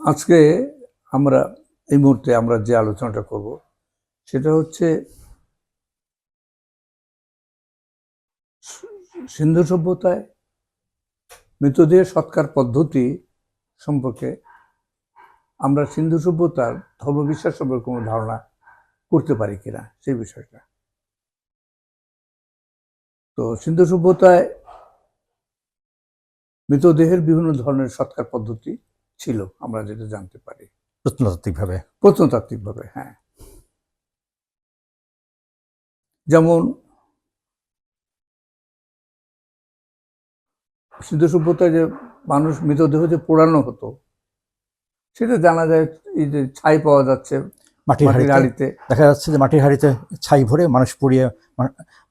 আজকে আমরা এই মুহূর্তে আমরা যে আলোচনাটা করব, সেটা হচ্ছে সিন্ধু সভ্যতায় মৃতদেহ সৎকার পদ্ধতি সম্পর্কে আমরা সিন্ধু সভ্যতার ধর্মবিশ্বাস সম্পর্কে কোনো ধারণা করতে পারি কিনা, সেই বিষয়টা। তো সিন্ধু সভ্যতায় মৃতদেহের বিভিন্ন ধরনের সৎকার পদ্ধতি ছিল আমরা যেটা জানতে পারি। প্রত্নতাত্ত্বিকভাবে। প্রত্নতাত্ত্বিকভাবে হ্যাঁ। যেমন সিন্ধু সভ্যতায় যে মানুষ মৃতদেহ যে পোড়ানো হতো সেটা জানা যায় এই যে ছাই পাওয়া যাচ্ছে মাটির হাড়িতে। হাড়িতে দেখা যাচ্ছে যে মাটির হাড়িতে ছাই ভরে মানুষ পুড়িয়ে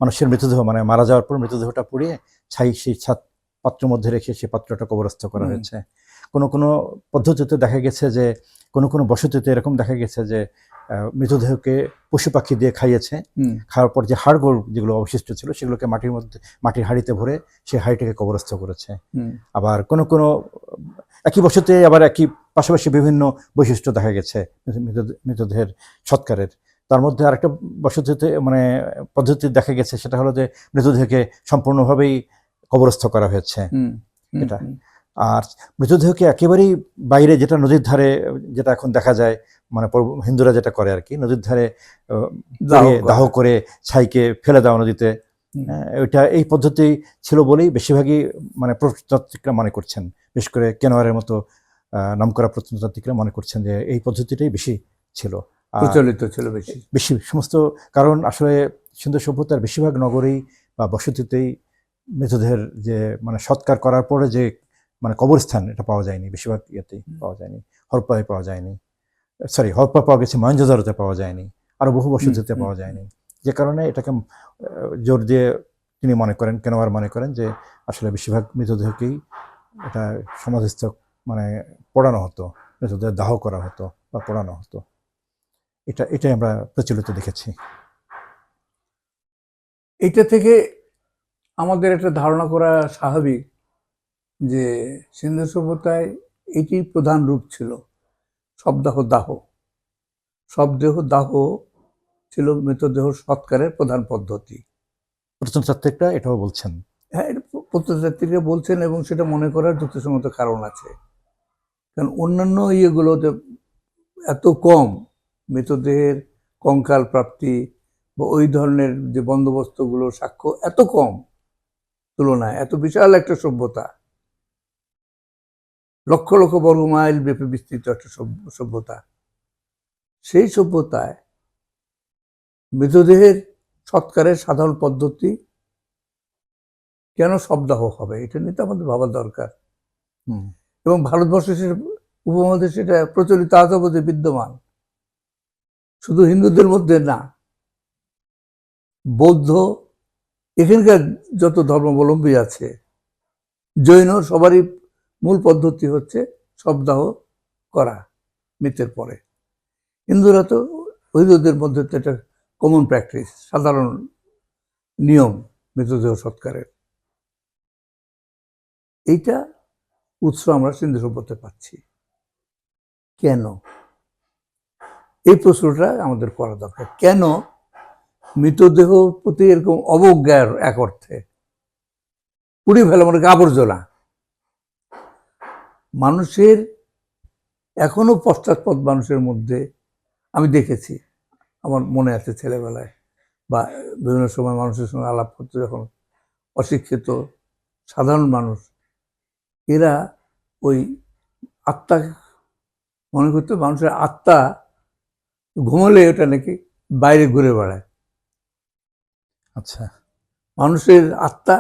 মানুষের মৃতদেহ মানে মারা যাওয়ার পর মৃতদেহটা পুড়িয়ে ছাই সেই ছাদ পাত্রের মধ্যে রেখে সেই পাত্রটা কবরস্থ করা হয়েছে। কোনো কোনো পদ্ধতিতে দেখা গেছে যে কোনো কোনো বসতিতে এরকম দেখা গেছে যে মৃতদেহকে পশু পাখি দিয়ে খাইয়েছে। খাওয়ার পর যে হাড়গোড় যেগুলো অবশিষ্ট ছিল সেগুলোকে মাটির মধ্যে মাটির হাড়িতে ভরে সেই হাড়িটাকে কবরস্থ করেছে। আবার কোনো কোনো একই বসতে আবার একই পাশাপাশি বিভিন্ন বৈশিষ্ট্য দেখা গেছে মৃতদেহের সৎকারের। তার মধ্যে আরেকটা বসতিতে মানে পদ্ধতি দেখা গেছে সেটা হলো যে মৃতদেহকে সম্পূর্ণভাবেই কবরস্থ করা হয়েছে। এটা। আর মৃতদেহকে একেবারেই বাইরে যেটা নদীর ধারে যেটা এখন দেখা যায় মানে হিন্দুরা যেটা করে আর কি নদীর ধারে দাহ করা। ছাইকে ফেলে দেওয়া নদীতে ওইটা এই পদ্ধতি ছিল বলেই বেশিরভাগই মানে প্রত্নতাত্ত্বিকরা মনে করছেন। বিশেষ করে কেনোয়ারের মতো নামকরা প্রত্নতাত্ত্বিকরা মনে করছেন যে এই পদ্ধতিটাই বেশি ছিল। প্রচলিত ছিল বেশি। বেশি সমস্ত কারণ আসলে সিন্ধু সভ্যতার বেশিরভাগ নগরেই বা বসতিতেই মৃতদেহের যে মানে সৎকার করার পরে যে মানে কবরস্থান এটা পাওয়া যায়নি বেশিরভাগ ইয়েতেই পাওয়া যায়নি। হরপায় পাওয়া যায়নি। সরি হরপা পাওয়া গেছে মহেঞ্জোদারোতে পাওয়া যায়নি। আরও বহু বসতিতে হুম, পাওয়া যায়নি। যে কারণে এটাকে জোর দিয়ে তিনি মনে করেন কেন আর মনে করেন যে আসলে বেশিরভাগ মৃতদেহকেই এটা সমাধিস্থ মানে পড়ানো হতো মৃতদেহ দাহ করা হতো বা পড়ানো হতো। এটা এটাই আমরা প্রচলিত দেখেছি। এটা থেকে আমাদের একটা ধারণা করা স্বাভাবিক যে সিন্ধু সভ্যতায় এটি প্রধান রূপ ছিল শবদাহ দাহ শবদেহ দাহ ছিল মৃতদেহ সৎকারের প্রধান পদ্ধতি। প্রত্নতাত্ত্বিকরা এটাও বলছেন। হ্যাঁ এটা প্রত্নতাত্ত্বিকরা বলছেন এবং সেটা মনে করার যুক্তিসঙ্গত কারণ আছে। কারণ অন্যান্য ইয়েগুলোতে এত কম মৃতদেহের কঙ্কাল প্রাপ্তি বা ওই ধরনের যে বন্দোবস্তগুলো সাক্ষ্য এত কম। তুলনায় এত বিশাল একটা সভ্যতা। লক্ষ লক্ষ বর্গ মাইল ব্যাপী বিস্তৃত একটা সভ্য- সভ্যতা। সেই সভ্যতায় মৃতদেহের সৎকারের সাধারণ পদ্ধতি কেন শবদাহ হবে? এটা নিয়ে তো আমাদের ভাবার দরকার। হুম। এবং ভারতবর্ষে সেটা উপমহাদেশে সেটা প্রচলিত আজ অবধি বিদ্যমান। শুধু হিন্দুদের মধ্যে না বৌদ্ধ এখানকার যত ধর্মাবলম্বী আছে জৈন সবারই মূল পদ্ধতি হচ্ছে শবদাহ করা মৃতের পরে। হিন্দুরা তো হিন্দুদের মধ্যে তো এটা কমন প্র্যাকটিস সাধারণ নিয়ম মৃতদেহ সৎকারের। এইটা উৎস আমরা সিন্ধু সভ্যতে পাচ্ছি। কেন? এই প্রশ্নটা আমাদের করা দরকার। কেন মৃতদেহ প্রতি এরকম অবজ্ঞার এক অর্থে? পুড়ে ফেলা মানে আবর্জনা। মানুষের এখনও পশ্চাৎপদ মানুষের মধ্যে আমি দেখেছি আমার মনে আছে ছেলেবেলায় বা বিভিন্ন সময় মানুষের সঙ্গে আলাপ করতে যখন অশিক্ষিত সাধারণ মানুষ এরা ওই আত্মা মনে করতে মানুষের আত্মা ঘুমালে ওটা নাকি বাইরে ঘুরে বেড়ায়। আচ্ছা। মানুষের আত্মা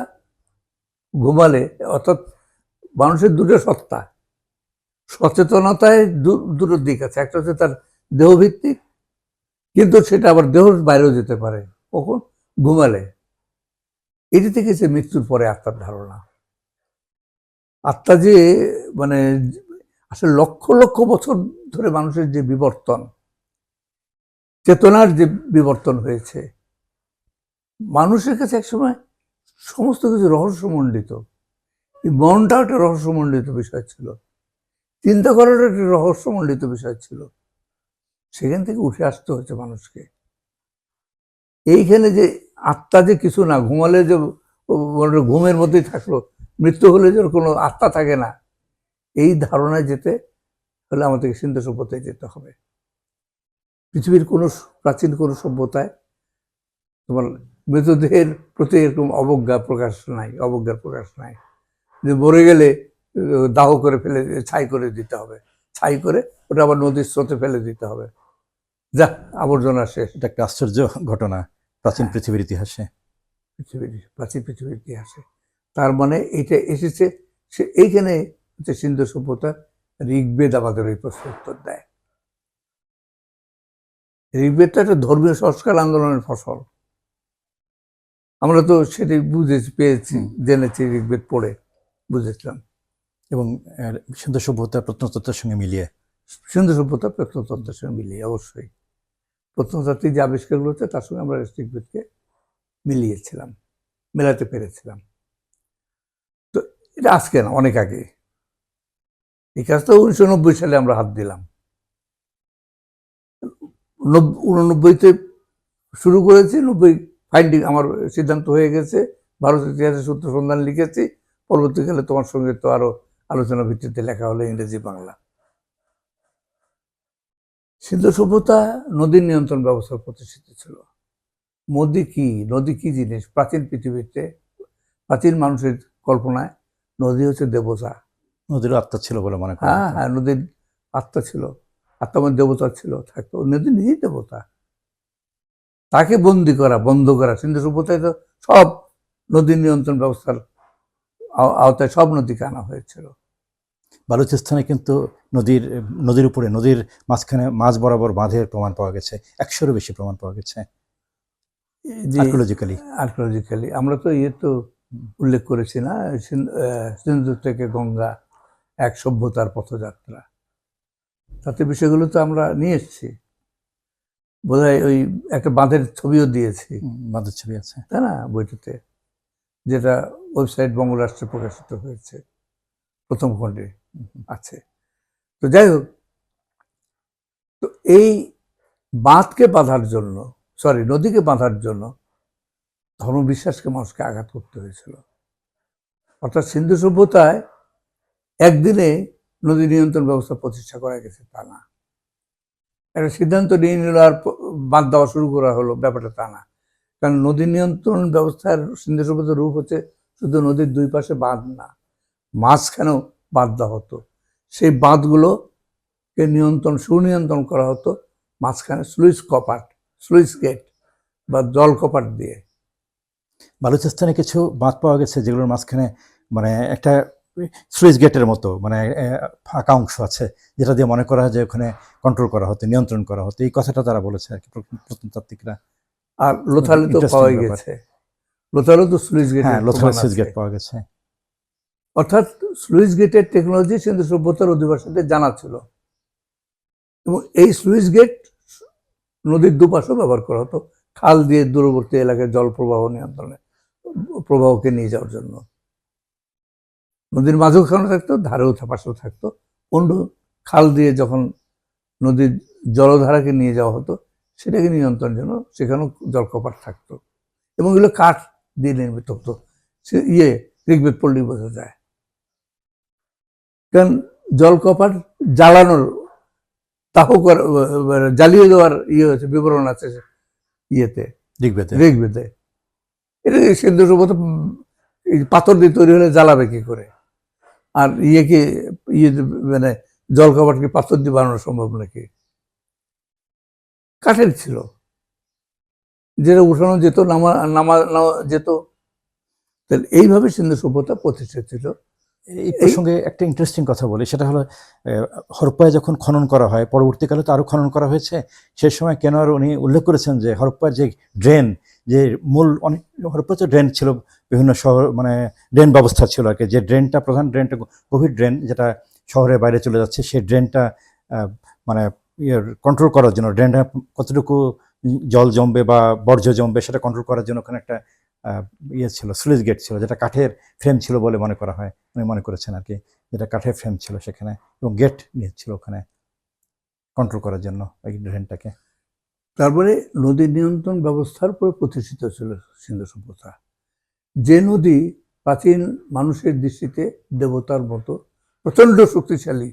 ঘুমালে অর্থাৎ মানুষের দুটো সত্তা সচেতনতায় দুটো দিক আছে। একটা হচ্ছে তার দেহভিত্তিক, কিন্তু সেটা আবার দেহর বাইরেও যেতে পারে। কখন? ঘুমালে। এটি থেকে সে মৃত্যুর পরে আত্মার ধারণা। আত্মা যে মানে আসলে লক্ষ লক্ষ বছর ধরে মানুষের যে বিবর্তন, চেতনার যে বিবর্তন হয়েছে, মানুষের কাছে একসময় সমস্ত কিছু রহস্যমণ্ডিত। এই মনটাও একটা রহস্যমণ্ডিত বিষয় ছিল। চিন্তা করার একটা রহস্যমণ্ডিত বিষয় ছিল। সেখান থেকে উঠে আসতে হচ্ছে মানুষকে। এইখানে যে আত্মা যে কিছু না, ঘুমালে যে ঘুমের মধ্যেই থাকল, মৃত্যু হলে যে কোনো আত্মা থাকে না, এই ধারণায় যেতে হলে আমাদেরকে সিন্ধু সভ্যতায় যেতে হবে। পৃথিবীর কোনো প্রাচীন কোনো সভ্যতায় তোমার মৃতদেহের প্রতি এরকম অবজ্ঞা প্রকাশ নাই, অবজ্ঞার প্রকাশ নাই। যে মরে গেলে দাহ করে ফেলে ছাই করে দিতে হবে। ছাই করে ওটা আবার নদীর স্রোতে ফেলে দিতে হবে। যা আবর্জনা শেষ। এটা একটা আশ্চর্য ঘটনা প্রাচীন হ্যাঁ। পৃথিবীর ইতিহাসে। পৃথিবীর প্রাচীন পৃথিবীর ইতিহাসে। তার মানে এটা এসেছে সে এইখানে হচ্ছে সিন্ধু সভ্যতা ঋগ্বেদ আমাদের ওই প্রশ্ন উত্তর দেয়। ঋগ্বেদটা একটা ধর্মীয় সংস্কার আন্দোলনের ফসল। আমরা তো সেটি বুঝেছি পেয়েছি জেনেছি ঋগ্বেদ পড়ে বুঝেছিলাম। এবং সিন্ধু সভ্যতা, প্রত্নতত্ত্বের সঙ্গে মিলিয়ে সিন্ধু সভ্যতা, প্রত্নতত্ত্বের সঙ্গে মিলিয়ে, অবশ্যই। প্রত্নতাত্ত্বিক যে আবিষ্কারগুলো হচ্ছে, তার সঙ্গে আমরা ঋগ্বেদকে মিলিয়েছিলাম, মেলাতে পেরেছিলাম। তো এটা আজকে না, অনেক আগে। এই কাজটা উনিশশো নব্বই সালে আমরা হাত দিলাম। উননব্বইতে শুরু করেছি, নব্বই ফাইন্ডিং আমার সিদ্ধান্ত হয়ে গেছে, ভারতের ইতিহাসের সূত্র সন্ধান লিখেছি, পরবর্তীকালে তোমার সঙ্গে তো আরও আলোচনা ভিত্তিতে লেখা হলো ইংরেজি বাংলা। সিন্ধু সভ্যতা নদীর নিয়ন্ত্রণ ব্যবস্থা প্রতিষ্ঠিত ছিল। নদী কি নদী কি জিনিস? প্রাচীন পৃথিবীতে প্রাচীন মানুষের কল্পনায় নদী হচ্ছে দেবতা। নদীর আত্মা ছিল বলে মনে করা হ্যাঁ হ্যাঁ নদীর আত্মা ছিল। আত্মার দেবতা ছিল থাকতো। নদী নিজেই দেবতা। তাকে বন্দি করা বন্ধ করা সিন্ধু সভ্যতায় তো সব নদী নিয়ন্ত্রণ ব্যবস্থার আওতায় সব নদীকে আনা হয়েছিল। বালুচিস্তানে কিন্তু নদীর নদীর উপরে নদীর মাঝখানে মাঝ বরাবর বাঁধের প্রমাণ পাওয়া গেছে একশোরও বেশি প্রমাণ পাওয়া গেছে। আর্কোলজিক্যালি আর্কোলজিক্যালি আমরা তো ইয়ে তো উল্লেখ করেছি না সিন্ধু থেকে গঙ্গা এক সভ্যতার পথযাত্রা। তাতে বিষয়গুলো তো আমরা নিয়ে এসেছি। বোধহয় ওই একটা বাঁধের ছবিও দিয়েছি। বাঁধের ছবি আছে। তাই না? বইটাতে। যেটা ওয়েবসাইট বঙ্গরাষ্ট্রে প্রকাশিত হয়েছে। প্রথম খণ্ডে আছে। তো যাই হোক, তো এই বাঁধকে বাঁধার জন্য সরি নদীকে বাঁধার জন্য ধর্মবিশ্বাসকে মানুষকে আঘাত করতে হয়েছিল। অর্থাৎ সিন্ধু সভ্যতায় একদিনে নদী নিয়ন্ত্রণ ব্যবস্থা প্রতিষ্ঠা করা গেছে তা না। একটা সিদ্ধান্ত নিয়ে নিল আর বাঁধ দেওয়া শুরু করা হলো, ব্যাপারটা তা না। কারণ নদী নিয়ন্ত্রণ ব্যবস্থার সিন্ধু সভ্যতার রূপ হচ্ছে শুধু নদীর দুই পাশে বাঁধ না মাঝখানেও বাঁধ দেওয়া হতো। সেই বাঁধগুলোকে নিয়ন্ত্রণ সুনিয়ন্ত্রণ করা হতো মাঝখানে স্লুইস কপাট স্লুইস গেট বা জল কপাট দিয়ে। বালুচিস্তানে কিছু বাঁধ পাওয়া গেছে যেগুলোর মাঝখানে মানে একটা সুইচ গেটের মতো মানে ফাঁকা অংশ আছে যেটা দিয়ে মনে করা হয় যে ওখানে কন্ট্রোল করা হতো নিয়ন্ত্রণ করা হতো। এই কথাটা তারা বলেছে আর কি প্রত্ন- প্রত্নতাত্ত্বিকরা। আর লোথালে তো ব্যাপার। গেছে। লোথালে তো স্লুইস গেট হ্যাঁ লোথাল সুইচ গেট পাওয়া গেছে। অর্থাৎ স্লুইস গেটের টেকনোলজি সিন্ধু সভ্যতার অধিবাসীদের জানা ছিল। এবং এই স্লুইস গেট নদীর দুপাশেও ব্যবহার করা হতো। খাল দিয়ে দূরবর্তী এলাকায় জল প্রবাহ নিয়ন্ত্রণে প্রবাহকে নিয়ে যাওয়ার জন্য। নদীর মাঝখানে থাকতো ধারেও পাশেও থাকতো। অন্য খাল দিয়ে যখন নদীর জলধারাকে নিয়ে যাওয়া হতো সেটাকে নিয়ন্ত্রণের জন্য সেখানেও জলকপাট থাকতো। এবং এগুলো কাঠ দিয়ে নির্মিত হতো সে ইয়ে ঋগ্বেদ পড়লেই বোঝা যায়। কারণ জলকপাট জ্বালানোর তাহ মানে জ্বালিয়ে দেওয়ার ইয়ে হচ্ছে বিবরণ আছে ইয়েতে ঋগ্বেদে। ঋগ্বেদে। এটা এই পাথর দিয়ে তৈরি হলে জ্বালাবে কি করে? আর ইয়ে কি ইয়ে মানে জলকপাটকে পাথর দিয়ে বানানো সম্ভব নাকি? কাঠের ছিল। যেটা উঠানো যেত, নামা নামা যেত। তাহলে এইভাবে সিন্ধু সভ্যতা প্রতিষ্ঠিত ছিল। এই প্রসঙ্গে একটা ইন্টারেস্টিং কথা বলি, সেটা হলো হরপ্পায় যখন খনন করা হয়, পরবর্তীকালে তো আরও খনন করা হয়েছে সেই সময় কেন আর উনি উল্লেখ করেছেন যে হরপ্পার যে ড্রেন, যে মূল অনেক হরপ্পা তো ড্রেন ছিল, বিভিন্ন শহর মানে ড্রেন ব্যবস্থা ছিল আর কি, যে ড্রেনটা, প্রধান ড্রেনটা, গভীর ড্রেন যেটা শহরের বাইরে চলে যাচ্ছে সেই ড্রেনটা মানে কন্ট্রোল করার জন্য, ড্রেনটা কতটুকু জল জমবে বা বর্জ্য জমবে সেটা কন্ট্রোল করার জন্য ওখানে একটা ইয়ে ছিল স্লুইস গেট ছিল, যেটা কাঠের ফ্রেম ছিল বলে মনে করা হয়। উনি মনে করেছেন আর কি যেটা কাঠের ফ্রেম ছিল সেখানে এবং গেট ছিল ওখানে কন্ট্রোল করার জন্য ওই ড্রেনটাকে তারপরে নদী নিয়ন্ত্রণ ব্যবস্থার উপরে প্রতিষ্ঠিত ছিল সিন্ধু সভ্যতা। যে নদী প্রাচীন মানুষের দৃষ্টিতে দেবতার মতো প্রচণ্ড শক্তিশালী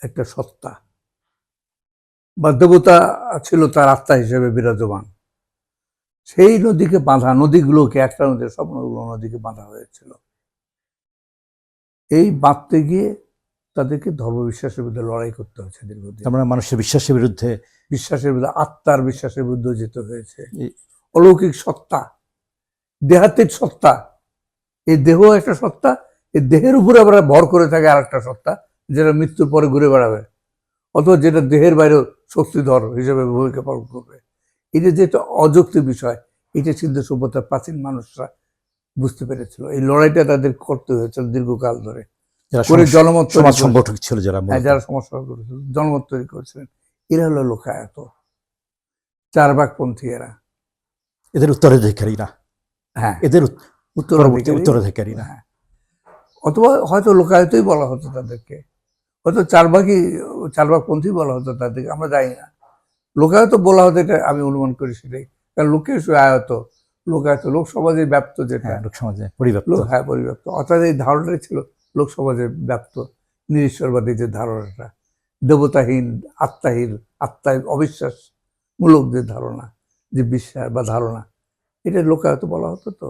একটা সত্তা। বা দেবতা ছিল তার আত্মা হিসেবে বিরাজমান। সেই নদীকে বাঁধা নদীগুলোকে একটা নদী সব নদীগুলো নদীকে বাঁধা হয়েছিল। এই বাঁধতে গিয়ে তাদেরকে ধর্ম বিশ্বাসের বিরুদ্ধে লড়াই করতে হয়েছে দীর্ঘদিন। তার মানে মানুষের বিশ্বাসের বিরুদ্ধে? বিশ্বাসের বিরুদ্ধে আত্মার বিশ্বাসের বিরুদ্ধে যেতে হয়েছে। অলৌকিক সত্তা দেহাত্মিক সত্তা এই দেহ একটা সত্তা এই দেহের উপরে আবার ভর করে থাকে আর একটা সত্তা যেটা মৃত্যুর পরে ঘুরে বেড়াবে। অথবা যেটা দেহের বাইরেও শক্তিধর হিসেবে ভূমিকা পালন করবে। এটা যে একটা অযৌক্তিক বিষয় এটা সিদ্ধ সভ্যতার প্রাচীন মানুষরা বুঝতে পেরেছিল। এই লড়াইটা তাদের করতে হয়েছিল দীর্ঘকাল ধরে। করে জনমত। সংগঠক ছিল যারা হ্যাঁ, যারা সমস্যা করেছিল জনমত তৈরি করেছিলেন। এরা হলো লোকায়ত। চারবাকপন্থী এরা। এদের উত্তরাধিকারীরা হ্যাঁ। এদের উত- পরবর্তী উত্তরাধিকারী উত্তরাধিকারীরা হ্যাঁ। অথবা হয়তো লোকায়তই বলা হতো তাদেরকে। হয়তো চারবাকই চারবাকপন্থী বলা হতো তাদেরকে আমরা জানি না। লোকায়ত বলা হতো এটা আমি অনুমান করি সেটাই। কারণ লোকের আয়ত লোকায়ত লোক সমাজে ব্যাপ্ত যেটা। হ্যাঁ লোক সমাজে পরিব্যাপ্ত। লোক হ্যাঁ পরিব্যাপ্ত। অর্থাৎ এই ধারণাটাই ছিল লোক সমাজে ব্যাপ্ত নিরীশ্বরবাদী যে ধারণাটা। দেবতাহীন আত্মাহীন আত্মায় অবিশ্বাসমূলক যে ধারণা যে বিশ্বাস বা ধারণা এটা লোকায়ত বলা হতো তো।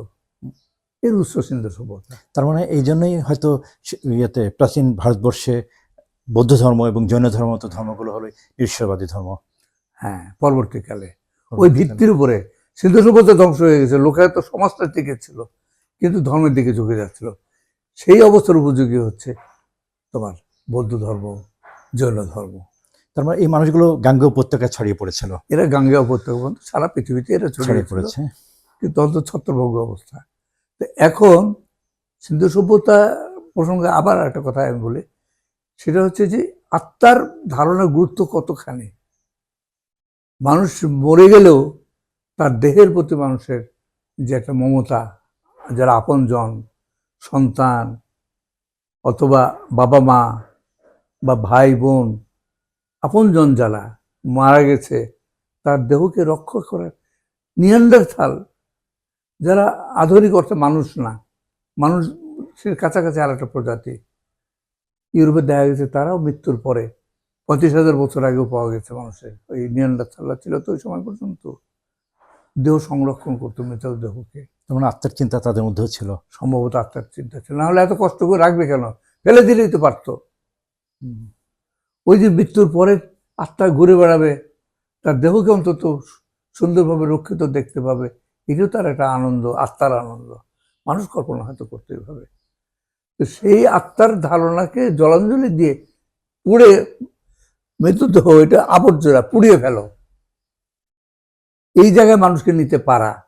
এর উৎস সিন্ধু সভ্যতা। তার মানে এই জন্যই হয়তো ইয়েতে প্রাচীন ভারতবর্ষে বৌদ্ধ ধর্ম এবং জৈন ধর্ম মতো ধর্মগুলো হলো ঈশ্বরবাদী ধর্ম। হ্যাঁ পরবর্তীকালে ওই ভিত্তির উপরে সিন্ধু সভ্যতা ধ্বংস হয়ে গেছে লোকায়ত সমাজটা টিকে ছিল কিন্তু ধর্মের দিকে ঝুঁকে যাচ্ছিল। সেই অবস্থার উপযোগী হচ্ছে তোমার বৌদ্ধ ধর্ম জৈন ধর্ম। তার মানে এই মানুষগুলো গাঙ্গ উপত্যকায় ছড়িয়ে পড়েছিল। এরা গাঙ্গেয় উপত্যকা পর্যন্ত সারা পৃথিবীতে এরা ছড়িয়ে পড়েছে। কিন্তু অন্ত ছত্রভঙ্গ অবস্থা। তো এখন সিন্ধু সভ্যতা প্রসঙ্গে আবার একটা কথা আমি বলি। সেটা হচ্ছে যে আত্মার ধারণার গুরুত্ব কতখানি? মানুষ মরে গেলেও তার দেহের প্রতি মানুষের যে একটা মমতা, যারা আপনজন, সন্তান অথবা বাবা মা বা ভাই বোন, আপনজন যারা মারা গেছে, তার দেহকে রক্ষা করার নিয়ান্ডার থাল যারা আধুনিক অর্থে মানুষ না, মানুষের কাছাকাছি আর একটা প্রজাতি। ইউরোপে দেখা গেছে তারাও মৃত্যুর পরে পঁচিশ হাজার বছর আগেও পাওয়া গেছে মানুষের। ওই নিয়ান্ডার থাল্লা ছিল তো ওই সময় পর্যন্ত। দেহ সংরক্ষণ করতো মৃত দেহকে। তার মানে আত্মার চিন্তা তাদের মধ্যেও ছিল। সম্ভবত আত্মার চিন্তা ছিল। নাহলে এত কষ্ট করে রাখবে কেন? ফেলে দিলেই তো পারতো। ওই যে মৃত্যুর পরে আত্মা ঘুরে বেড়াবে তার দেহকে অন্তত সুন্দরভাবে রক্ষিত দেখতে পাবে এটাও তার একটা আনন্দ আত্মার আনন্দ। মানুষ কল্পনা হয়তো করতেই তো সেই আত্মার ধারণাকে জলাঞ্জলি দিয়ে পুড়ে মৃত্যুদেহ এটা আবর্জনা, পুড়িয়ে ফেলো। এই জায়গায় মানুষকে নিতে পারা।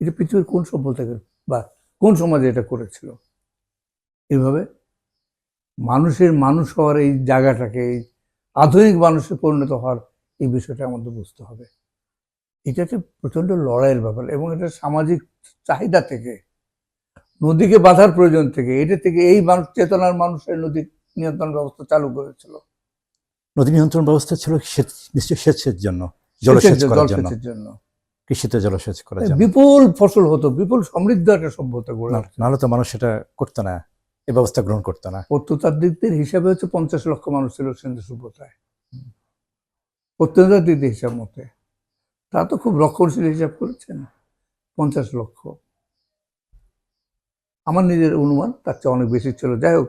এটা পৃথিবীর কোন সভ্যতাকে বা কোন সমাজে এটা করেছিল? এইভাবে মানুষের মানুষ হওয়ার এই জায়গাটাকে, এই আধুনিক মানুষে পরিণত হওয়ার এই বিষয়টা আমাদের বুঝতে হবে। এটা একটা প্রচণ্ড লড়াইয়ের ব্যাপার এবং এটা সামাজিক চাহিদা থেকে নদীকে বাঁধার প্রয়োজন থেকে এটা থেকে এই মানুষ চেতনার মানুষের নদী নিয়ন্ত্রণ ব্যবস্থা চালু করেছিল। নদী নিয়ন্ত্রণ ব্যবস্থা ছিল নিশ্চয় সেচের জন্য জলসেচ সেচের- করার জন্য। কৃষিতে জলসেচ করার জন্য। বিপুল ফসল হতো বিপুল সমৃদ্ধ একটা সভ্যতা গড়ে না- নাহলে তো মানুষ সেটা করতো না এ ব্যবস্থা গ্রহণ করতো না। প্রত্নতাত্ত্বিকদের হিসাবে হচ্ছে পঞ্চাশ লক্ষ মানুষ ছিল সিন্ধু সভ্যতায়। প্রত্নতাত্ত্বিকদের হিসাব মতে। তা তো খুব রক্ষণশীল হিসাব করেছেন পঞ্চাশ লক্ষ। আমার নিজের অনুমান, তার চেয়ে অনেক বেশি ছিল। যাই হোক,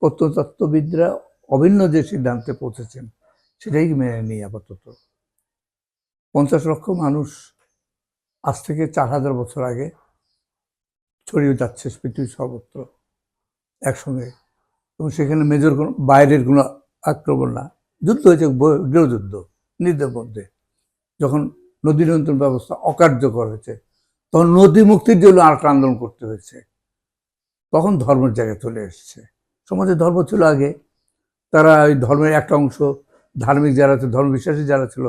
প্রত্নতত্ত্ববিদরা অভিন্ন যে সিদ্ধান্তে পৌঁছেছেন, সেটাই মেনে নিই আপাতত। পঞ্চাশ লক্ষ মানুষ আজ থেকে চার হাজার বছর আগে ছড়িয়ে যাচ্ছে পৃথিবীর সর্বত্র একসঙ্গে। এবং সেখানে মেজর কোনো, বাইরের কোনো আক্রমণ না। যুদ্ধ হয়েছে গৃহযুদ্ধ, নিজেদের মধ্যে। যখন নদী নিয়ন্ত্রণ ব্যবস্থা অকার্যকর হয়েছে, তখন নদী মুক্তির জন্য আর আন্দোলন করতে হয়েছে। তখন ধর্মের জায়গায় চলে এসেছে। সমাজে ধর্ম ছিল আগে। তারা ওই ধর্মের একটা অংশ, ধার্মিক যারা ছিল ধর্ম বিশ্বাসী যারা ছিল,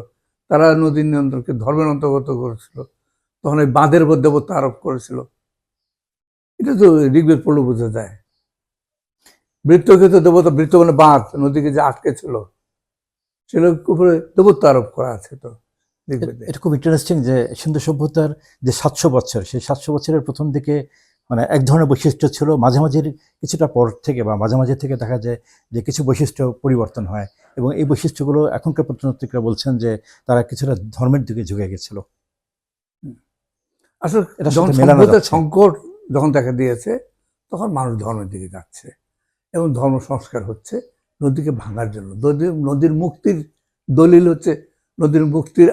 তারা নদী নিয়ন্ত্রণকে ধর্মের অন্তর্গত করেছিল। তখন ওই বাঁধের উপর দেবতা আরোপ করেছিল। এটা তো ঋগ্বেদ পড়লে বোঝা যায়। বৃত্তকে তো দেবতা, বৃত্ত মানে বাঁধ, নদীকে যে আটকে ছিল সেগুলোর উপরে দেবত্ব আরোপ করা আছে তো এটা খুব ইন্টারেস্টিং যে সিন্ধু সভ্যতার যে সাতশো বছর সেই সাতশো বছরের প্রথম দিকে মানে এক ধরনের বৈশিষ্ট্য ছিল। মাঝামাঝি কিছুটা পর থেকে বা মাঝামাঝি থেকে দেখা যায় যে কিছু বৈশিষ্ট্য পরিবর্তন হয় এবং এই বৈশিষ্ট্যগুলো এখনকার প্রত্নতাত্ত্বিকরা বলছেন যে তারা কিছুটা ধর্মের দিকে ঝুঁকে গেছিল। আসলে। সংকট যখন দেখা দিয়েছে তখন মানুষ ধর্মের দিকে যাচ্ছে এবং ধর্ম সংস্কার হচ্ছে নদীকে ভাঙার জন্য। নদী নদীর মুক্তির দলিল হচ্ছে নদীর মুক্তির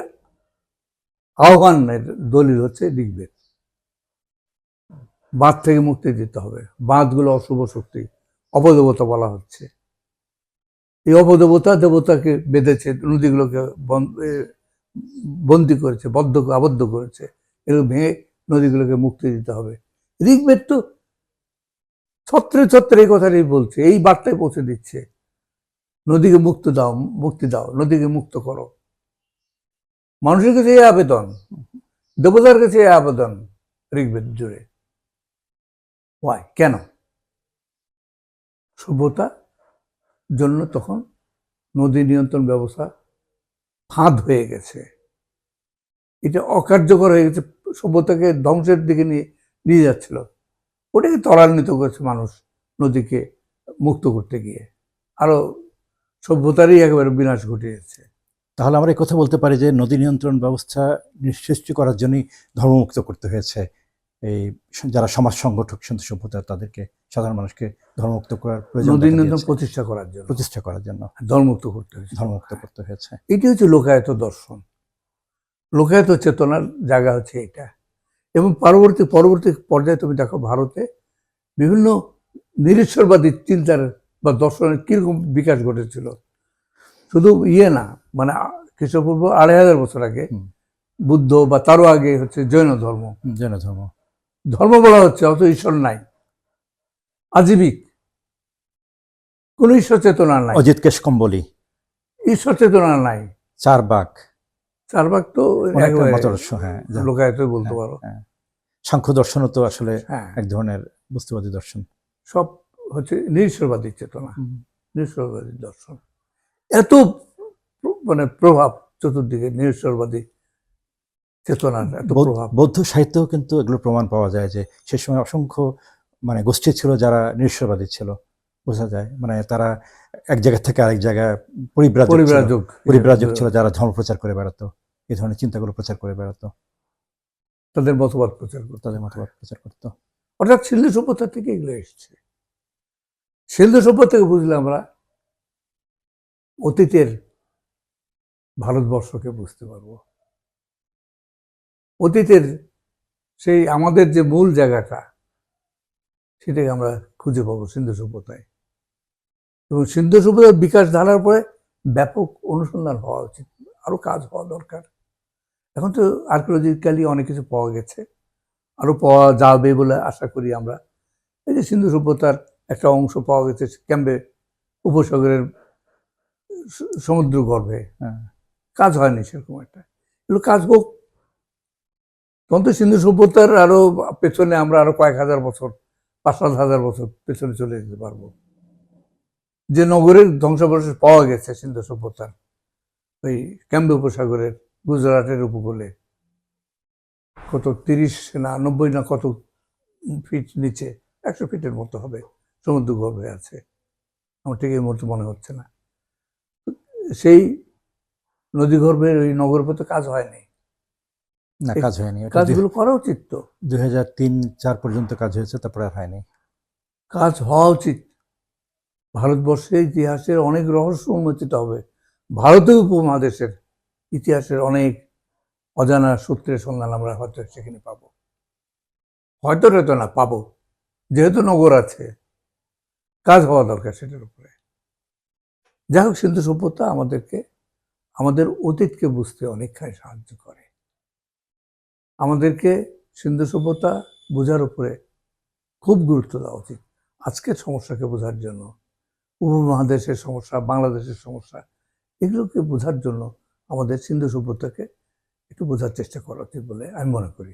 আহ্বানের দলিল হচ্ছে ঋগ্বেদ। বাঁধ থেকে মুক্তি দিতে হবে। বাঁধগুলো অশুভ শক্তি, অপদেবতা বলা হচ্ছে। এই অপদেবতা দেবতাকে বেঁধেছে, নদীগুলোকে বন্দি করেছে, বদ্ধ, আবদ্ধ করেছে। এগুলো ভেঙে নদীগুলোকে মুক্তি দিতে হবে। ঋগ্বেদ তো ছত্রে ছত্রে এই কথাটাই বলছে, এই বার্তায় পৌঁছে দিচ্ছে। নদীকে মুক্ত দাও, মুক্তি দাও, নদীকে মুক্ত করো। মানুষের কাছে এই আবেদন, দেবতার কাছে এই আবেদন ঋগ্বেদ জুড়ে। ওয়াই কেন? সভ্যতা জন্য তখন নদী নিয়ন্ত্রণ ব্যবস্থা ফাঁদ হয়ে গেছে। এটা অকার্যকর হয়ে গেছে, সভ্যতাকে ধ্বংসের দিকে নিয়ে নিয়ে যাচ্ছিল। ওটাকে ত্বরান্বিত করেছে মানুষ নদীকে মুক্ত করতে গিয়ে। আরও সভ্যতারই একেবারে বিনাশ ঘটিয়েছে। তাহলে আমরা কথা বলতে পারি যে নদী নিয়ন্ত্রণ ব্যবস্থা সৃষ্টি করার জন্যই ধর্মমুক্ত করতে হয়েছে। এই যারা সমাজ সংগঠক সিন্ধু সভ্যতা তাদেরকে সাধারণ মানুষকে ধর্মমুক্ত করার প্রয়োজন প্রতিষ্ঠা করার জন্য। প্রতিষ্ঠা করার জন্য। ধর্মমুক্ত করতে হয়েছে। ধর্মমুক্ত করতে হয়েছে। এটি হচ্ছে লোকায়ত দর্শন। লোকায়ত চেতনার জায়গা হচ্ছে এটা। এবং পরবর্তী পরবর্তী পর্যায়ে তুমি দেখো ভারতে বিভিন্ন নিরীশ্বরবাদী চিন্তার বা দর্শনের কীরকম বিকাশ ঘটেছিল। শুধু ইয়ে না মানে খ্রিস্টপূর্ব আড়াই হাজার বছর আগে বুদ্ধ বা তারও আগে হচ্ছে জৈন ধর্ম। জৈন ধর্ম। ধর্ম বলা হচ্ছে অত ঈশ্বর নাই। আজীবিক। কোনো ঈশ্বর চেতনা নাই। অজিত কেশ কম্বলি ঈশ্বর চেতনা নাই। চার বাঘ চার ভাগ তো হ্যাঁ বলতে পারো। হ্যাঁ। সাংখ্য দর্শনও তো আসলে হ্যাঁ। এক ধরনের বস্তুবাদী দর্শন। সব হচ্ছে নিরীশ্বরবাদী চেতনা। নিরীশ্বরবাদী দর্শন। এত মানে প্রভাব চতুর্দিকে নিরীশ্বরবাদী চেতনার বৌদ্ধ- সাহিত্যেও কিন্তু এগুলো প্রমাণ পাওয়া যায় যে সে সময় অসংখ্য মানে গোষ্ঠী ছিল যারা নিঃস্ববাদী ছিল বোঝা যায়। মানে তারা এক জায়গা থেকে আরেক জায়গায়। পরিব্রাজক পরিব্রাজক ছিল। যারা ধর্ম প্রচার করে বেড়াতো এই ধরনের চিন্তাগুলো প্রচার করে বেড়াতো। তাদের মতবাদ প্রচার করতে। তাদের মতবাদ প্রচার করতো। অর্থাৎ সিন্ধু সভ্যতা থেকে এগুলো এসছে। সিন্ধু সভ্যতা থেকে বুঝলে আমরা অতীতের ভারতবর্ষকে বুঝতে পারব। অতীতের সেই আমাদের যে মূল জায়গাটা সেটাকে আমরা খুঁজে পাবো সিন্ধু সভ্যতায়। এবং সিন্ধু সভ্যতার বিকাশ ধারার পরে ব্যাপক অনুসন্ধান হওয়া উচিত আরও কাজ হওয়া দরকার। এখন তো আর্কিওলজিক্যালি অনেক কিছু পাওয়া গেছে আরও পাওয়া যাবে বলে আশা করি আমরা। এই যে সিন্ধু সভ্যতার একটা অংশ পাওয়া গেছে ক্যাম্বে উপসাগরের সমুদ্র গর্ভে হ্যাঁ। কাজ হয়নি সেরকম একটা। এগুলো কাজ হোক তখন তো সিন্ধু সভ্যতার আরও পেছনে আমরা আরও কয়েক হাজার বছর, পাঁচ সাত হাজার বছর পেছনে চলে যেতে পারব। যে নগরের ধ্বংসাবশেষ পাওয়া গেছে সিন্ধু সভ্যতার, ওই ক্যাম্বে উপসাগরের, গুজরাটের উপকূলে। কত তিরিশ না নব্বই না কত ফিট নিচে, একশো ফিটের মতো হবে সমুদ্র গর্ভে আছে। আমার ঠিক এই মুহূর্তে মনে হচ্ছে না। সেই নদী গর্ভের ওই নগর পথে কাজ হয়নি। না কাজ হয়নি। কাজগুলো করা উচিত তো। দুই হাজার তিন চার পর্যন্ত কাজ হয়েছে তারপরে আর হয়নি। কাজ হওয়া উচিত। ভারতবর্ষের ইতিহাসের অনেক রহস্য উন্মোচিত হবে। ভারতীয় উপমহাদেশের ইতিহাসের অনেক অজানা সূত্রের সন্ধান আমরা হয়তো সেখানে পাবো। হয়তো হয়তো না পাবো। যেহেতু নগর আছে কাজ হওয়া দরকার সেটার উপরে। যাই হোক সিন্ধু সভ্যতা আমাদেরকে আমাদের অতীতকে বুঝতে অনেকখানি সাহায্য করে। আমাদেরকে সিন্ধু সভ্যতা বোঝার উপরে খুব গুরুত্ব দেওয়া উচিত। আজকের সমস্যাকে বোঝার জন্য, উপমহাদেশের সমস্যা, বাংলাদেশের সমস্যা, এগুলোকে বোঝার জন্য আমাদের সিন্ধু সভ্যতাকে একটু বোঝার চেষ্টা করা উচিত বলে আমি মনে করি।